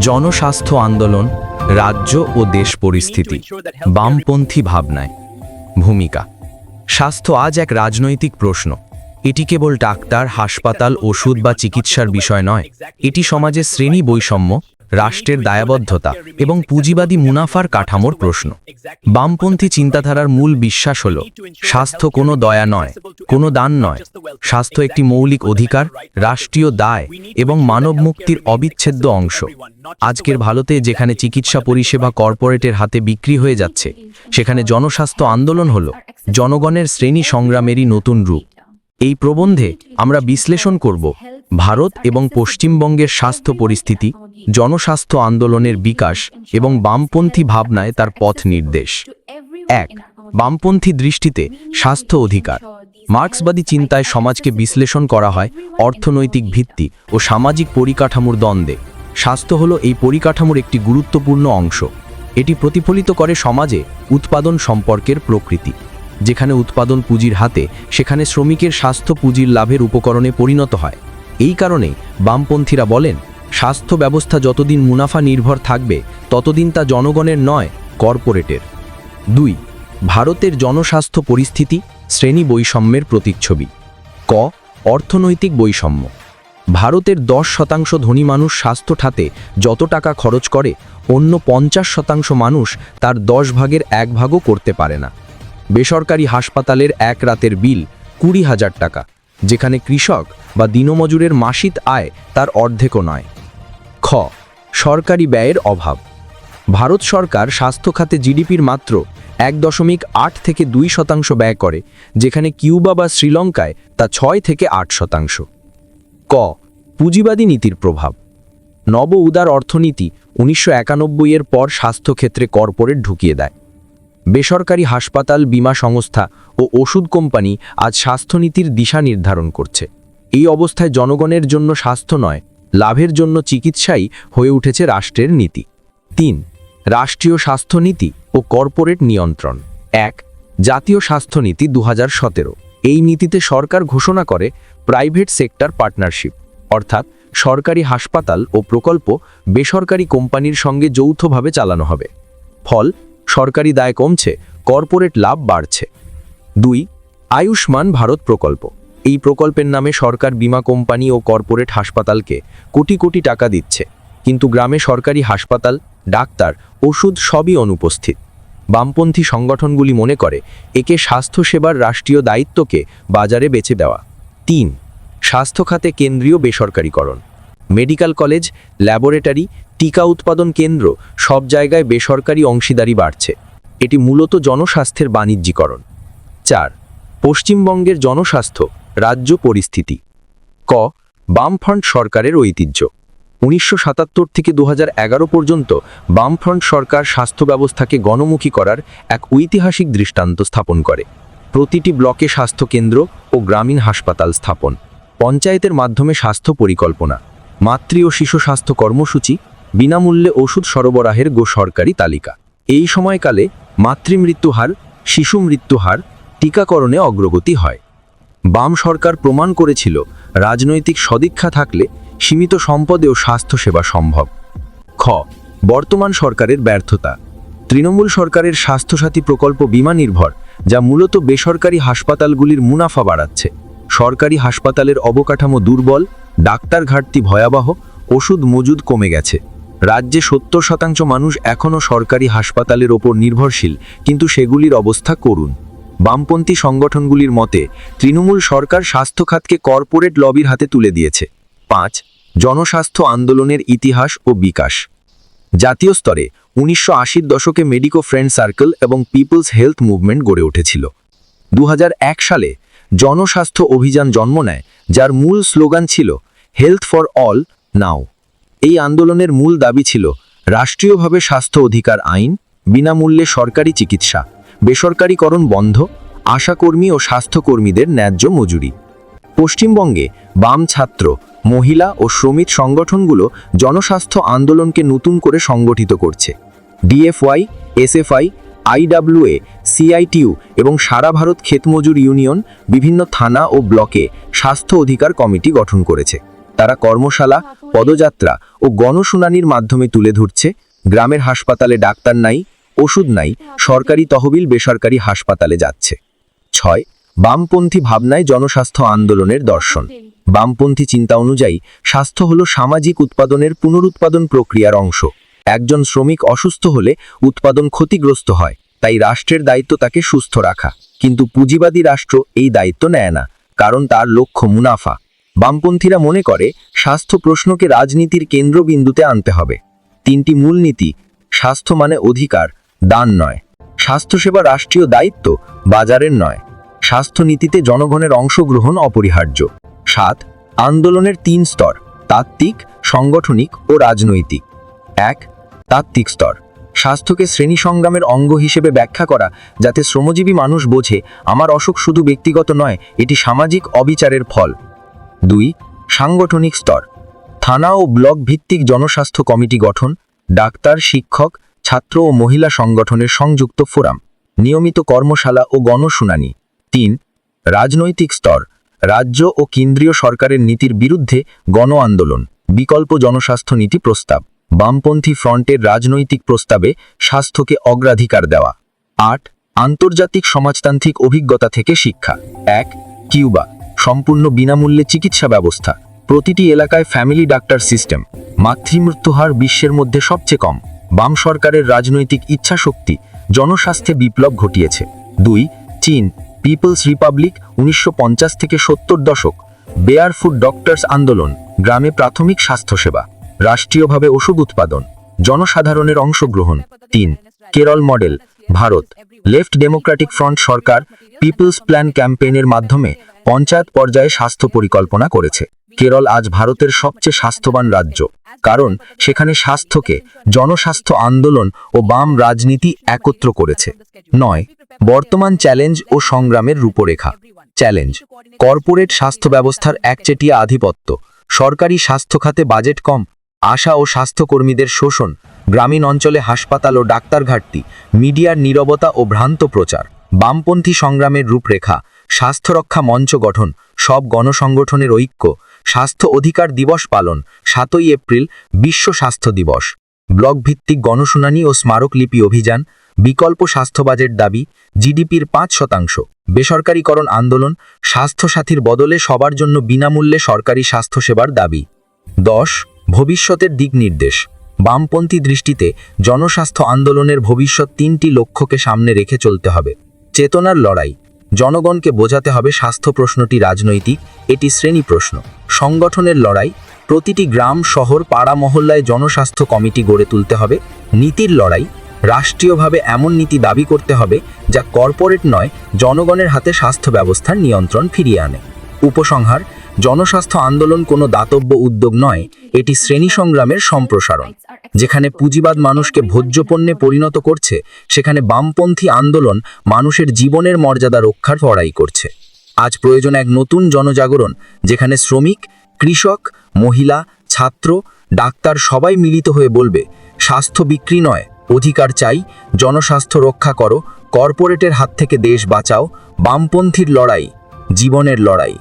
জনস্বাস্থ্য আন্দোলন রাজ্য ও দেশ পরিস্থিতি বামপন্থী ভাবনায়। ভূমিকা স্বাস্থ্য আজ এক রাজনৈতিক প্রশ্ন। এটি কেবল ডাক্তার হাসপাতাল ওষুধ বা চিকিৎসার বিষয় নয়। এটি সমাজের শ্রেণি বৈষম্য রাষ্ট্রের দায়াবদ্ধতা এবং পুঁজিবাদী মুনাফার কাঠামোর প্রশ্ন। বামপন্থী চিন্তাধারার মূল বিশ্বাস হল, স্বাস্থ্য কোনো দয়া নয়, কোনো দান নয়। স্বাস্থ্য একটি মৌলিক অধিকার, রাষ্ট্রীয় দায় এবং মানব মুক্তির অবিচ্ছেদ্য অংশ। আজকের ভারতে যেখানে চিকিৎসা পরিষেবা কর্পোরেটের হাতে বিক্রি হয়ে যাচ্ছে, সেখানে জনস্বাস্থ্য আন্দোলন হল, জনগণের শ্রেণি সংগ্রামেরই নতুন রূপ। এই প্রবন্ধে আমরা বিশ্লেষণ করব ভারত এবং পশ্চিমবঙ্গের স্বাস্থ্য পরিস্থিতি, জনস্বাস্থ্য আন্দোলনের বিকাশ এবং বামপন্থী ভাবনায় তার পথ নির্দেশ। এক, বামপন্থী দৃষ্টিতে স্বাস্থ্য অধিকার। মার্ক্সবাদী চিন্তায় সমাজকে বিশ্লেষণ করা হয় অর্থনৈতিক ভিত্তি ও সামাজিক পরিকাঠামোর দ্বন্দ্বে। স্বাস্থ্য হল এই পরিকাঠামোর একটি গুরুত্বপূর্ণ অংশ। এটি প্রতিফলিত করে সমাজে উৎপাদন সম্পর্কের প্রকৃতি। যেখানে উৎপাদন পুঁজির হাতে, সেখানে শ্রমিকের স্বাস্থ্য পুঁজির লাভের উপকরণে পরিণত হয়। এই কারণেই বামপন্থীরা বলেন, স্বাস্থ্য ব্যবস্থা যতদিন মুনাফা নির্ভর থাকবে, ততদিন তা জনগণের নয়, কর্পোরেটের। দুই, ভারতের জনস্বাস্থ্য পরিস্থিতি শ্রেণি বৈষম্যের প্রতিচ্ছবি। ক, অর্থনৈতিক বৈষম্য। ভারতের দশ শতাংশ ধনী মানুষ স্বাস্থ্য খাতে যত টাকা খরচ করে, অন্য পঞ্চাশ শতাংশ মানুষ তার দশ ভাগের এক ভাগও করতে পারে না। বেসরকারি হাসপাতালের এক রাতের বিল কুড়ি হাজার টাকা। যেখানে কৃষক বা দিনমজুরের মাসিক আয় তার অর্ধেকও নয়। খ, সরকারি ব্যয়ের অভাব। ভারত সরকার স্বাস্থ্য খাতে জিডিপির মাত্র এক দশমিক আট থেকে দুই শতাংশ ব্যয় করে, যেখানে কিউবা বা শ্রীলঙ্কায় তা ছয় থেকে আট শতাংশ। ক, পুঁজিবাদী নীতির প্রভাব। নব উদার অর্থনীতি উনিশশো এর পর স্বাস্থ্যক্ষেত্রে কর্পোরেট ঢুকিয়ে দেয়। বেসরকারি হাসপাতাল বীমা সংস্থা ও ওষুধ কোম্পানি আজ স্বাস্থ্যনীতির দিশা নির্ধারণ করছে। এই অবস্থায় জনগণের জন্য স্বাস্থ্য নয়, লাভের জন্য চিকিৎসাই হয়ে উঠেছে রাষ্ট্রের নীতি। তিন, রাষ্ট্রীয় স্বাস্থ্যনীতি ও কর্পোরেট নিয়ন্ত্রণ। এক, জাতীয় স্বাস্থ্যনীতি দু হাজার সতেরো। এই নীতিতে সরকার ঘোষণা করে প্রাইভেট সেক্টর পার্টনারশিপ, অর্থাৎ সরকারি হাসপাতাল ও প্রকল্প বেসরকারি কোম্পানির সঙ্গে যৌথভাবে চালানো হবে। ফল, সরকারি দায় কমছে, কর্পোরেট লাভ বাড়ছে। দুই, আয়ুষ্মান ভারত প্রকল্প। এই প্রকল্পের নামে সরকার বীমা কোম্পানি ও কর্পোরেট হাসপাতালকে কোটি কোটি টাকা দিচ্ছে। কিন্তু গ্রামে সরকারি হাসপাতাল, ডাক্তার, ওষুধ সবই অনুপস্থিত। বামপন্থী সংগঠনগুলি মনে করে, একে স্বাস্থ্যসেবার রাষ্ট্রীয় দায়িত্বকে বাজারে বেছে দেওয়া। তিন, স্বাস্থ্য খাতে কেন্দ্রীয় বেসরকারীকরণ। মেডিকেল কলেজ, ল্যাবরেটরি, টিকা উৎপাদন কেন্দ্র সব জায়গায় বেসরকারি অংশীদারি বাড়ছে। এটি মূলত জনস্বাস্থ্যের বাণিজ্যিকরণ। চার, পশ্চিমবঙ্গের জনস্বাস্থ্য, রাজ্য পরিস্থিতি। ক, বামফ্রন্ট সরকারের ঐতিহ্য। উনিশশো সাতাত্তর থেকে দু হাজার এগারো পর্যন্ত বামফ্রন্ট সরকার স্বাস্থ্য ব্যবস্থাকে গণমুখী করার এক ঐতিহাসিক দৃষ্টান্ত স্থাপন করে। প্রতিটি ব্লকে স্বাস্থ্যকেন্দ্র ও গ্রামীণ হাসপাতাল স্থাপন। পঞ্চায়েতের মাধ্যমে স্বাস্থ্য পরিকল্পনা, মাতৃ ও শিশু স্বাস্থ্য কর্মসূচি, বিনামূল্যে ওষুধ সরবরাহের গো সরকারি তালিকা। এই সময়কালে মাতৃমৃত্যু হার শিশু মৃত্যু হার টিকাকরণে অগ্রগতি হয়। বাম সরকার প্রমাণ করেছিল, রাজনৈতিক সদীক্ষা থাকলে সীমিত সম্পদেও স্বাস্থ্যসেবা সম্ভব। খ, বর্তমান সরকারের ব্যর্থতা। তৃণমূল সরকারের স্বাস্থ্যসাথী প্রকল্প বিমা নির্ভর, যা মূলত বেসরকারি হাসপাতালগুলির মুনাফা বাড়াচ্ছে। সরকারি হাসপাতালের অবকাঠামো দুর্বল, ডাক্তার ঘাটতি ভয়াবহ, ওষুধ মজুদ কমে গেছে। রাজ্যে সত্তর শতাংশ মানুষ এখনও সরকারি হাসপাতালের ওপর নির্ভরশীল, কিন্তু সেগুলির অবস্থা করুন বামপন্থী সংগঠনগুলির মতে, তৃণমূল সরকার স্বাস্থ্য খাতকে কর্পোরেট লবির হাতে তুলে দিয়েছে। পাঁচ, জনস্বাস্থ্য আন্দোলনের ইতিহাস ও বিকাশ। জাতীয় স্তরে উনিশশো আশির দশকে মেডিকো ফ্রেন্ড সার্কেল এবং পিপলস হেলথ মুভমেন্ট গড়ে উঠেছিল। দু হাজার এক সালে জনস্বাস্থ্য অভিযান জন্ম নেয়, যার মূল স্লোগান ছিল, হেলথ ফর অল, নাও। এই আন্দোলনের মূল দাবি ছিল, রাষ্ট্রীয়ভাবে স্বাস্থ্য অধিকার আইন, বিনামূল্যে সরকারি চিকিৎসা। বেসরকারীকরণ বন্ধ, আশাকর্মী ও স্বাস্থ্যকর্মীদের ন্যায্য মজুরি। পশ্চিমবঙ্গে বাম ছাত্র, মহিলা ও শ্রমিক সংগঠনগুলো জনস্বাস্থ্য আন্দোলনকে নতুন করে সংগঠিত করছে। ডিএফওয়াই, এসএফআই, আইডাব্লিউএ, সিআইটিউ এবং সারা ভারত ক্ষেতমজুর ইউনিয়ন বিভিন্ন থানা ও ব্লকে স্বাস্থ্য অধিকার কমিটি গঠন করেছে। তারা কর্মশালা, পদযাত্রা ও গণশুনানির মাধ্যমে তুলে ধরছে। গ্রামের হাসপাতালে ডাক্তার নাই ওষুধ নাই, সরকারি তহবিল বেসরকারি হাসপাতালে যাচ্ছে। ছয়, বামপন্থী ভাবনায় জনস্বাস্থ্য আন্দোলনের দর্শন। বামপন্থী চিন্তা অনুযায়ী, স্বাস্থ্য হল সামাজিক উৎপাদনের পুনরুৎপাদন প্রক্রিয়ার অংশ। একজন শ্রমিক অসুস্থ হলে উৎপাদন ক্ষতিগ্রস্ত হয়, তাই রাষ্ট্রের দায়িত্ব তাকে সুস্থ রাখা। কিন্তু পুঁজিবাদী রাষ্ট্র এই দায়িত্ব নেয় না, কারণ তার লক্ষ্য মুনাফা। বামপন্থীরা মনে করে, স্বাস্থ্য প্রশ্নকে রাজনীতির কেন্দ্রবিন্দুতে আনতে হবে। তিনটি মূলনীতি, স্বাস্থ্য মানে অধিকার দান নয়। স্বাস্থ্যসেবা রাষ্ট্রীয় দায়িত্ব বাজারের নয়। স্বাস্থ্যনীতিতে জনগণের অংশগ্রহণ অপরিহার্য। সাত, আন্দোলনের তিন স্তর, তাত্ত্বিক, সাংগঠনিক ও রাজনৈতিক। এক, তাত্ত্বিক স্তর, স্বাস্থ্যকে শ্রেণি সংগ্রামের অঙ্গ হিসেবে ব্যাখ্যা করা যাতে শ্রমজীবী মানুষ বোঝে, আমার অসুখ শুধু ব্যক্তিগত নয়, এটি সামাজিক অবিচারের ফল। দুই, সাংগঠনিক স্তর, থানা ও ব্লক ভিত্তিক জনস্বাস্থ্য কমিটি গঠন, ডাক্তার, শিক্ষক ছাত্র ও মহিলা সংগঠনের সংযুক্ত ফোরাম, নিয়মিত কর্মশালা ও গণশুনানি। তিন, রাজনৈতিক স্তর, রাজ্য ও কেন্দ্রীয় সরকারের নীতির বিরুদ্ধে গণ আন্দোলন, বিকল্প জনস্বাস্থ্য নীতি প্রস্তাব, বামপন্থী ফ্রন্টের রাজনৈতিক প্রস্তাবে স্বাস্থ্যকে অগ্রাধিকার দেওয়া। আট, আন্তর্জাতিক সমাজতান্ত্রিক অভিজ্ঞতা থেকে শিক্ষা। এক, কিউবা, সম্পূর্ণ বিনামূল্যে চিকিৎসা ব্যবস্থা। প্রতিটি এলাকায় ফ্যামিলি ডাক্তার সিস্টেম। মাতৃমৃত্যুহার বিশ্বের মধ্যে সবচেয়ে কম। বাম সরকারের রাজনৈতিক ইচ্ছাশক্তি জনস্বাস্থ্যে বিপ্লব ঘটিয়েছে। দুই, চীন, পিপলস রিপাবলিক উনিশশো পঞ্চাশ থেকে সত্তর দশক বেয়ারফুট ডক্টরস আন্দোলন, গ্রামে প্রাথমিক স্বাস্থ্যসেবা, রাষ্ট্রীয়ভাবে ওষুধ উৎপাদন, জনসাধারণের অংশগ্রহণ। তিন, Kerala model, Bharat, left democratic front সরকার পিপলস প্ল্যান ক্যাম্পেইনের মাধ্যমে পঞ্চায়েত পর্যায়ে স্বাস্থ্য পরিকল্পনা করেছে। কেরল আজ ভারতের সবচেয়ে স্বাস্থ্যবান রাজ্য। কারণ সেখানে স্বাস্থ্যকে, জনস্বাস্থ্য আন্দোলন ও বাম রাজনীতি একত্র করেছে। নয়, বর্তমান চ্যালেঞ্জ ও সংগ্রামের রূপরেখা। চ্যালেঞ্জ, কর্পোরেট স্বাস্থ্য ব্যবস্থার একচেটিয়া আধিপত্য, সরকারি স্বাস্থ্য খাতে বাজেট কম, আশা ও স্বাস্থ্যকর্মীদের শোষণ, গ্রামীণ অঞ্চলে হাসপাতাল ও ডাক্তার ঘাটতি, মিডিয়ার নীরবতা ও ভ্রান্ত প্রচার, বামপন্থী সংগ্রামের রূপরেখা, স্বাস্থ্যরক্ষা মঞ্চ গঠন, সব গণসংগঠনের ঐক্য স্বাস্থ্য অধিকার দিবস পালন, সাতই এপ্রিল, বিশ্ব স্বাস্থ্য দিবস। ব্লক ভিত্তিক গণশুনানি ও স্মারকলিপি অভিযান, বিকল্প স্বাস্থ্য বাজেট দাবি, জিডিপির পাঁচ শতাংশ। বেসরকারীকরণ আন্দোলন, স্বাস্থ্যসাথীর বদলে সবার জন্য বিনামূল্যে সরকারি স্বাস্থ্যসেবার দাবি। দশ, ভবিষ্যতের দিক নির্দেশ। বামপন্থী দৃষ্টিতে জনস্বাস্থ্য আন্দোলনের ভবিষ্যৎ তিনটি লক্ষ্যকে সামনে রেখে চলতে হবে। চেতনার লড়াই। জনগণকে বোঝাতে হবে স্বাস্থ্য প্রশ্নটি রাজনৈতিক, এটি শ্রেণি প্রশ্ন। সংগঠনের লড়াই, প্রতিটি গ্রাম, শহর, পাড়া, মহল্লায় জনস্বাস্থ্য কমিটি গড়ে তুলতে হবে। নীতির লড়াই, রাষ্ট্রীয়ভাবে এমন নীতি দাবি করতে হবে যা কর্পোরেট নয়, জনগণের হাতে স্বাস্থ্য ব্যবস্থার নিয়ন্ত্রণ ফিরিয়ে আনে। উপসংহার, জনস্বাস্থ্য আন্দোলন কোনো দাতব্য উদ্যোগ নয়, এটি শ্রেণি সংগ্রামের সম্প্রসারণ। যেখানে পুঁজিবাদ মানুষকে ভোজ্যপণ্যে পরিণত করছে, সেখানে বামপন্থী আন্দোলন মানুষের জীবনের মর্যাদা রক্ষার লড়াই করছে। আজ প্রয়োজন এক নতুন জনজাগরণ, যেখানে শ্রমিক, কৃষক, মহিলা, ছাত্র, ডাক্তার সবাই মিলিত হয়ে বলবে, স্বাস্থ্য বিক্রি নয়, অধিকার চাই, জনস্বাস্থ্য রক্ষা করো, কর্পোরেটের হাত থেকে দেশ বাঁচাও, বামপন্থীর লড়াই, জীবনের লড়াই।